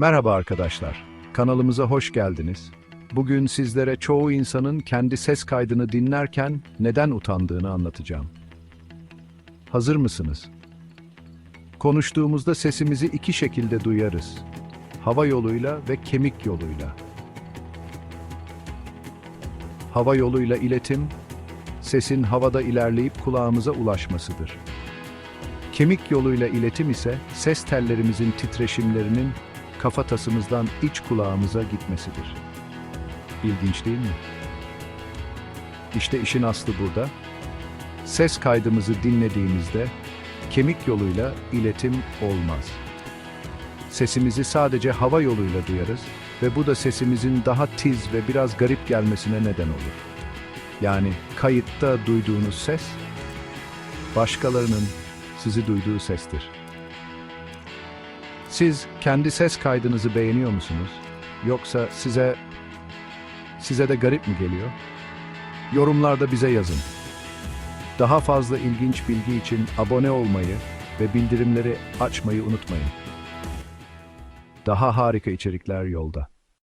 Merhaba arkadaşlar. Kanalımıza hoş geldiniz. Bugün sizlere çoğu insanın kendi ses kaydını dinlerken neden utandığını anlatacağım. Hazır mısınız? Konuştuğumuzda sesimizi iki şekilde duyarız. Hava yoluyla ve kemik yoluyla. Hava yoluyla iletim, sesin havada ilerleyip kulağımıza ulaşmasıdır. Kemik yoluyla iletim ise ses tellerimizin titreşimlerinin kafatasımızdan iç kulağımıza gitmesidir. İlginç değil mi? İşte işin aslı burada. Ses kaydımızı dinlediğimizde kemik yoluyla iletim olmaz. Sesimizi sadece hava yoluyla duyarız ve bu da sesimizin daha tiz ve biraz garip gelmesine neden olur. Yani kayıtta duyduğunuz ses başkalarının sizi duyduğu sestir. Siz kendi ses kaydınızı beğeniyor musunuz? Yoksa size size de garip mi geliyor? Yorumlarda bize yazın. Daha fazla ilginç bilgi için abone olmayı ve bildirimleri açmayı unutmayın. Daha harika içerikler yolda.